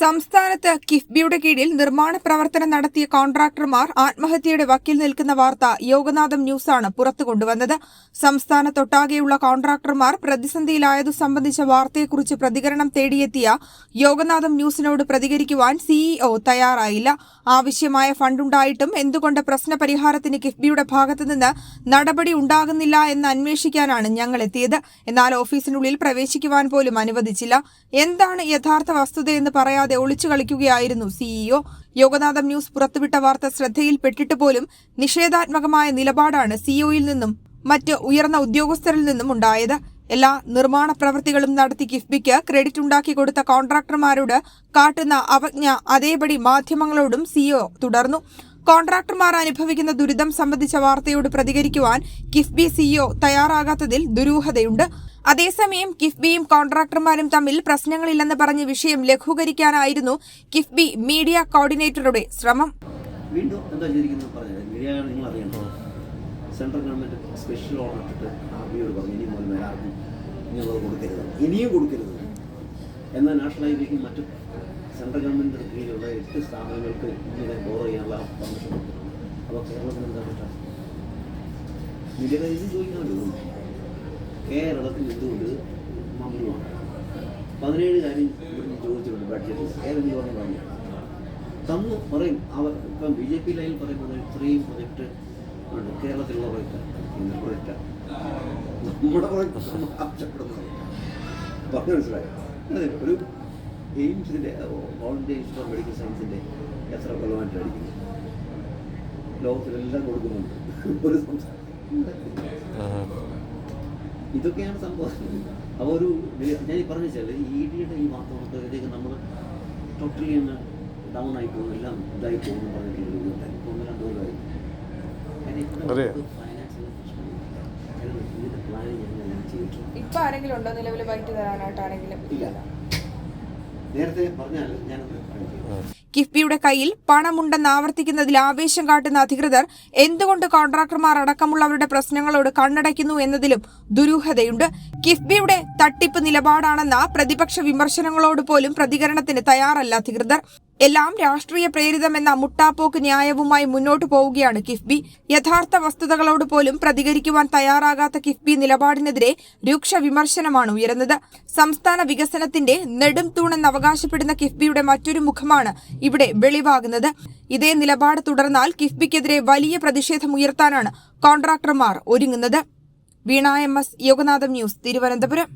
സംസ്ഥാനത്ത് കിഫ്ബിയുടെ കീഴിൽ നിർമ്മാണ പ്രവർത്തനം നടത്തിയ കോൺട്രാക്ടർമാർ ആത്മഹത്യയുടെ വക്കിൽ നിൽക്കുന്ന വാർത്ത യോഗനാഥം ന്യൂസാണ് പുറത്തു കൊണ്ടുവന്നത്. സംസ്ഥാനത്തൊട്ടാകെയുള്ള കോൺട്രാക്ടർമാർ പ്രതിസന്ധിയിലായതു സംബന്ധിച്ച വാർത്തയെക്കുറിച്ച് പ്രതികരണം തേടിയെത്തിയ യോഗനാഥം ന്യൂസിനോട് പ്രതികരിക്കുവാൻ സിഇഒ തയ്യാറായില്ല. ആവശ്യമായ ഫണ്ടുണ്ടായിട്ടും എന്തുകൊണ്ട് പ്രശ്നപരിഹാരത്തിന് കിഫ്ബിയുടെ ഭാഗത്തുനിന്ന് നടപടി ഉണ്ടാകുന്നില്ല എന്ന് അന്വേഷിക്കാനാണ് ഞങ്ങൾ എത്തിയത് എന്നാൽ ഓഫീസിനുള്ളിൽ പ്രവേശിക്കുവാൻ പോലും അനുവദിച്ചില്ല. എന്താണ് യഥാർത്ഥ വസ്തുതയെന്ന് പറയാതെ ഒളിച്ചു കളിക്കുകയായിരുന്നു സിഇഒ യോഗനാഥം ന്യൂസ് പുറത്തുവിട്ട വാർത്ത ശ്രദ്ധയിൽപ്പെട്ടിട്ട് പോലും നിഷേധാത്മകമായ നിലപാടാണ് സിഇഒയിൽ നിന്നും മറ്റ് ഉയർന്ന ഉദ്യോഗസ്ഥരിൽ നിന്നും ഉണ്ടായത്. എല്ലാ നിർമ്മാണ പ്രവൃത്തികളും നടത്തി കിഫ്ബിക്ക് ക്രെഡിറ്റ് ഉണ്ടാക്കി കൊടുത്ത കോൺട്രാക്ടർമാരോട് കാട്ടുന്ന അവജ്ഞ അതേപടി മാധ്യമങ്ങളോടും സിഇഒ തുടർന്നു. കോൺട്രാക്ടർമാർ അനുഭവിക്കുന്ന ദുരിതം സംബന്ധിച്ച വാർത്തയോട് പ്രതികരിക്കുവാൻ കിഫ്ബി സിഇഒ തയ്യാറാകാത്തതിൽ ദുരൂഹതയുണ്ട്. അതേസമയം കിഫ്ബിയും കോൺട്രാക്ടർമാരും തമ്മിൽ പ്രശ്നങ്ങളില്ലെന്ന് പറഞ്ഞ് വിഷയം ലഘൂകരിക്കാനായിരുന്നു കിഫ്ബി മീഡിയ കോർഡിനേറ്ററുടെ ശ്രമം. വീണ്ടും എന്താ നിങ്ങൾ സെൻട്രൽ ഗവൺമെന്റ് സ്പെഷ്യൽ ഓർഡർ ഇട്ടിട്ട് ആർമിയോട് പറഞ്ഞു ഇനി മുതൽ കൊടുക്കരുത്. ഇനിയും കൊടുക്കരുത്. എന്നാൽ നാഷണൽ ഹൈവേക്കും മറ്റു സെൻട്രൽ ഗവൺമെന്റ് കീഴിലുള്ള എട്ട് സ്ഥാപനങ്ങൾക്ക് ഇങ്ങനെ ബോറോ ചെയ്യാനുള്ള പെർമിഷൻ അപ്പോൾ കേരളത്തിന് എന്താ പറ്റുക നിരവധി ചോദിക്കാമല്ലോ കേരളത്തിൽ എന്തുകൊണ്ട് മമ്മൂമാണ് പതിനേഴ് കാര്യം ഇവിടുന്ന് ചോദിച്ചിട്ടുണ്ട് ബഡ്ജറ്റിൽ ഏതെങ്കിലും പറഞ്ഞു പറഞ്ഞു? തന്നു പറയും അവർ ഇപ്പം ബി ജെ പി ലൈനിൽ പറയുന്നത് ഇത്രയും പ്രൊജക്റ്റ് ഉണ്ട്. കേരളത്തിലുള്ള പ്രൊജക്റ്റ് ഇന്ന പ്രൊജക്റ്റ് നമ്മുടെ പ്രൊജക്റ്റ് ആവശ്യപ്പെടുന്നത് പറഞ്ഞു മനസ്സിലായോ? അതെ ഒരു എയിംസിന്റെ all India institute of medical സയൻസിന്റെ എത്ര കൊല്ലമായിട്ടായിരിക്കുന്നു ലോകത്തിലെല്ലാം കൊടുക്കുന്നുണ്ട്. ഒരു സംസ്ഥാനം ഇതൊക്കെയാണ് സംഭവം. അപ്പോൾ ഒരു ഞാൻ ഈ പറഞ്ഞു വെച്ചാൽ ഈ ഡിയുടെ ഈ വാർത്ത കൊടുത്തതിലേക്ക് നമ്മൾ ടോട്ടലി അങ്ങ് ഡൗൺ ആയി പോകും എല്ലാം ഇതായി പോകും എന്ന് പറഞ്ഞിട്ട് ഒരു ഇതുണ്ടായി. ഇപ്പൊ ഒന്ന് രണ്ട് കൊല്ലമായി. ഇപ്പൊ ആരെങ്കിലും ഉണ്ടോ നിലവിൽ ബൈറ്റ് തരാനായിട്ട് ആരെങ്കിലും? ഇല്ല. കിഫ്ബിയുടെ കയ്യിൽ പണമുണ്ടെന്ന് ആവർത്തിക്കുന്നതിൽ ആവേശം കാട്ടുന്ന അധികൃതർ എന്തുകൊണ്ട് കോൺട്രാക്ടർമാർ അടക്കമുള്ളവരുടെ പ്രശ്നങ്ങളോട് കണ്ണടയ്ക്കുന്നു എന്നതിലും ദുരൂഹതയുണ്ട്. കിഫ്ബിയുടെ തട്ടിപ്പ് നിലപാടാണെന്ന പ്രതിപക്ഷ വിമർശനങ്ങളോട് പോലും പ്രതികരണത്തിന് തയ്യാറല്ല അധികൃതർ. എല്ലാം രാഷ്ട്രീയ പ്രേരിതമെന്ന മുട്ടാപ്പോക്ക് ന്യായവുമായി മുന്നോട്ടു പോവുകയാണ് കിഫ്ബി. യഥാർത്ഥ വസ്തുതകളോട് പോലും പ്രതികരിക്കുവാൻ തയ്യാറാകാത്ത കിഫ്ബി നിലപാടിനെതിരെ രൂക്ഷ വിമർശനമാണ് ഉയരുന്നത്. സംസ്ഥാന വികസനത്തിന്റെ നെടും തൂണെന്ന് അവകാശപ്പെടുന്ന കിഫ്ബിയുടെ മറ്റൊരു മുഖമാണ് ഇവിടെ വെളിവാകുന്നത്. ഇതേ നിലപാട് തുടർന്നാൽ കിഫ്ബിക്കെതിരെ വലിയ പ്രതിഷേധം ഉയർത്താനാണ് കോൺട്രാക്ടർമാർ ഒരുങ്ങുന്നത്. Veena M S Yoganatham news Thiruvananthapuram.